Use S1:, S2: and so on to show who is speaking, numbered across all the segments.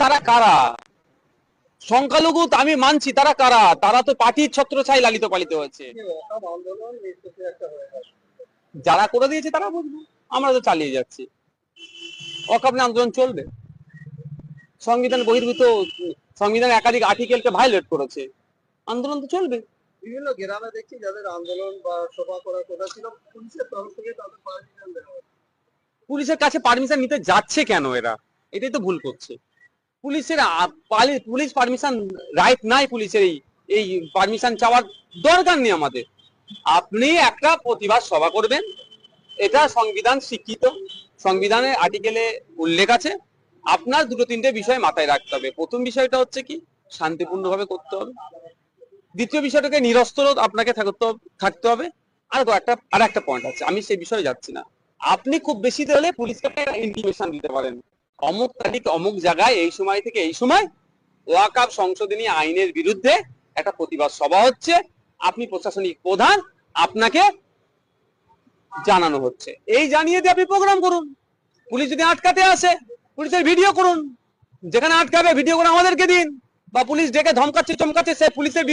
S1: তারা কারা? সংখ্যালঘু আমি মানছি তারা কারা? তারা তো পার্টির ছত্র ছাই লালিত পালিত হয়েছে। যারা করে দিয়েছে তারা বুঝবে আমরা তো চালিয়ে যাচ্ছি। অকাপনে আন্দোলন চলবে। সংবিধান বহির্ভূত সংবিধান একাধিক আর্টিকেলকে ভায়োলেট করেছে। আন্দোলন তো চলবে।
S2: বিভিন্ন গ্রামে দেখছি যাদের আন্দোলন বা সভা করার কথা ছিল পুলিশের তরফ থেকে তাদের পারমিশন দেওয়া
S1: পুলিশের কাছে পারমিশন নিতে যাচ্ছে কেন এরা? এটাই তো ভুল করছে। পুলিশের পুলিশ পারমিশন রাইট নাই পুলিশের এই এই পারমিশন চাওয়ার দরকার নেই আমাদের। আপনি একটা প্রতিবাদ সভা করবেন, এটা সংবিধান শিক্ষিত সংবিধানের আর্টিকেলে উল্লেখ আছে, আপনার দুটো তিনটে বিষয় মাথায় রাখতে হবে। প্রথম বিষয়টা হচ্ছে কি, শান্তিপূর্ণভাবে করতে হবে। দ্বিতীয় বিষয়টাকে নিরস্ত্র আপনাকে থাকতে হবে- আর একটা আর একটা পয়েন্ট আছে, আমি সেই বিষয়ে যাচ্ছি না। আপনি খুব বেশি হলে পুলিশকে ইনফরমেশন দিতে পারেন। অমুক তারিখ, অমুক জায়গায়, এই সময় থেকে এই সময় ওয়াকাব সংশোধনী আইনের বিরুদ্ধে একটা প্রতিবাদ সভা হচ্ছে। আপনি প্রশাসনিক প্রধান, আপনাকে জানানো হচ্ছে। এই জানিয়ে দিয়ে আপনি প্রোগ্রাম করুন। পুলিশ যদি আটকাতে আসে, পুলিশের ভিডিও করুন। যেখানে আটকাবে ভিডিও করে আমাদেরকে দিন। বা পুলিশ ডেকে ধমকাচ্ছে, চমকাচ্ছে, সে পুলিশের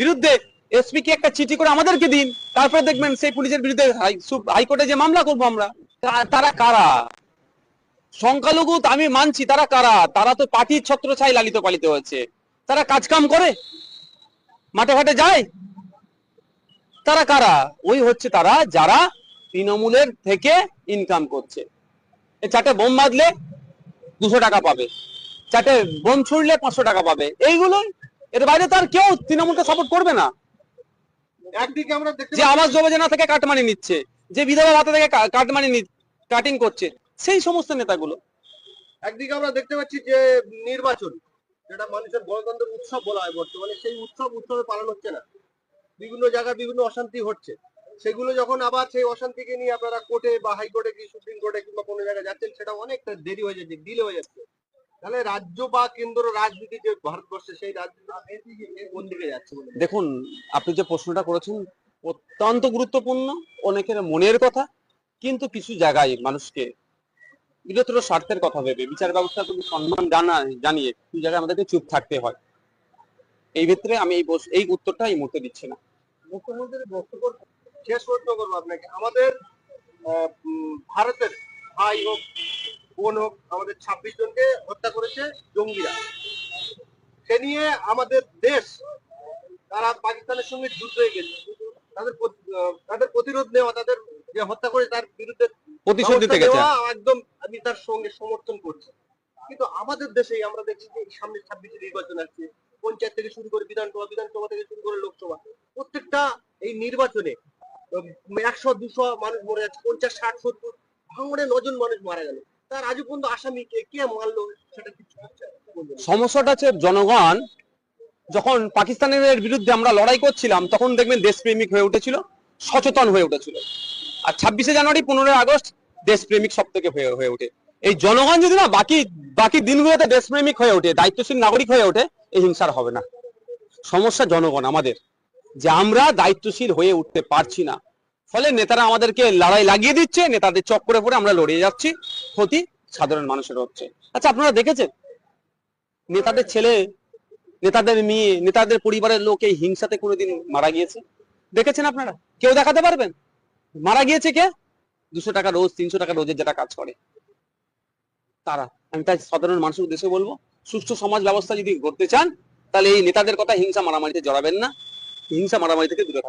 S1: বিরুদ্ধে এসপি কে একটা চিঠি করে আমাদেরকে দিন। তারপরে দেখবেন সেই পুলিশের বিরুদ্ধে হাইকোর্টে যে মামলা করব আমরা তারা কারা? সংখ্যালঘু আমি মানছি তারা কারা? তারা তো পার্টির ছত্র ছাই লালিত পালিত হয়েছে। তারা কাজ কাম করে? মাঠে ঘাটে যায়? তারা কারা? ওই হচ্ছে তারা যারা তৃণমূলের থেকে ইনকাম করছে। চারটে বোম বাঁধলে দুশো টাকা পাবে। চারটে বোম ছুড়লে পাঁচশো টাকা পাবে। এইগুলোই? এর বাইরে তার কেউ তৃণমূলকে সাপোর্ট করবে না।
S2: একদিকে আমরা
S1: যে আবাস যোজনা থেকে কাটমানি নিচ্ছে যে বিধবা ভাতা থেকে কাটমানি কাটিং করছে। সেই সমস্ত নেতাগুলো।
S2: একদিকে আমরা দেখতে পাচ্ছি যে নির্বাচন যেটা মানুষের গণতন্ত্রের উৎসব বলা হয় বর্তমানে সেই উৎসব উৎসবে পালন হচ্ছে না। বিভিন্ন জায়গায় বিভিন্ন অশান্তি হচ্ছে। সেগুলো যখন আবার সেই অশান্তিকে নিয়ে আপনারা কোর্টে বা হাইকোর্টে কি সুপ্রিম কোর্টে কিংবা কোনো জায়গায় যাচ্ছেন সেটা অনেকটা দেরি হয়ে যাচ্ছে ডিলে হয়ে যাচ্ছে। তাহলে রাজ্য বা কেন্দ্র রাজনীতি যে ভারতবর্ষে সেই রাজনীতি কোন দিকে যাচ্ছে
S1: দেখুন আপনি যে প্রশ্নটা করেছেন অত্যন্ত গুরুত্বপূর্ণ অনেকের মনের কথা কিন্তু কিছু জায়গায় মানুষকে বৃহত্তর স্বার্থের কথা ভেবে। বিচার ব্যবস্থা তুমি সম্মান জানা জানিয়ে কিছু জায়গায় আমাদেরকে চুপ থাকতে হয়। এই ক্ষেত্রে আমি এই এই উত্তরটা এই মুহূর্তে দিচ্ছি না।
S2: মুখ্যমন্ত্রীর বক্তব্য শেষ প্রশ্ন করব আপনাকে। আমাদের ভারতের ভাই হোক বোন হোক আমাদের ছাব্বিশ জনকে হত্যা করেছে জঙ্গিরা। সে নিয়ে আমাদের দেশ তারা পাকিস্তানের সঙ্গে যুদ্ধ হয়ে গেছে। তাদের তাদের প্রতিরোধ নেওয়া তাদের যে হত্যা করে তার বিরুদ্ধে
S1: প্রতিশোধ দিতে গেছে।
S2: একদম আমি তার সঙ্গে সমর্থন করছি। কিন্তু আমাদের দেশে আমরা দেখছি যে সামনে ছাব্বিশে নির্বাচন আসছে, পঞ্চায়েত থেকে শুরু করে বিধানসভা বিধানসভা থেকে শুরু করে লোকসভা। প্রত্যেকটা এই নির্বাচনে একশো, দুশো মানুষ মরে যাচ্ছে, পঞ্চাশ, ষাট, সত্তর, ভাঙড়ে নজন মানুষ মারা গেল। তার আজ পর্যন্ত আসামি কে কে মারলো, সেটা কিছু?
S1: সমস্যাটা হচ্ছে জনগণ, যখন পাকিস্তানের বিরুদ্ধে আমরা লড়াই করছিলাম, তখন দেখবেন দেশপ্রেমিক হয়ে উঠেছিল, সচেতন হয়ে উঠেছিল। আর ছাব্বিশে জানুয়ারি, পনেরোই আগস্ট দেশপ্রেমিক সব থেকে হয়ে ওঠে। এই জনগণ যদি না বাকি বাকি দিনগুলোতে দেশপ্রেমিক হয়ে ওঠে, দায়িত্বশীল নাগরিক হয়ে ওঠে, এই হিংসার হবে না। সমস্যা জনগণ, আমাদের। যে আমরা দায়িত্বশীল হয়ে উঠতে পারছি না। ফলে নেতারা আমাদেরকে লড়াই লাগিয়ে দিচ্ছে, নেতাদের চক্করে পড়ে আমরা লড়িয়ে যাচ্ছি, ক্ষতি সাধারণ মানুষের হচ্ছে। আচ্ছা আপনারা দেখেছেন? নেতাদের ছেলে, নেতাদের মেয়ে, নেতাদের পরিবারের লোক এই হিংসাতে কোনোদিন মারা গিয়েছে? দেখেছেন আপনারা? কেউ দেখাতে পারবেন? মারা গিয়েছে কে? দুশো টাকা রোজ, তিনশো টাকা রোজের যেটা কাজ করে তারা, আমি তাই সাধারণ মানুষের উদ্দেশ্যে বলব সুস্থ সমাজ ব্যবস্থা যদি করতে চান, তাহলে এই নেতাদের কথা হিংসা মারামারিতে জড়াবেন না হিংসা মারামারি থেকে দূরে।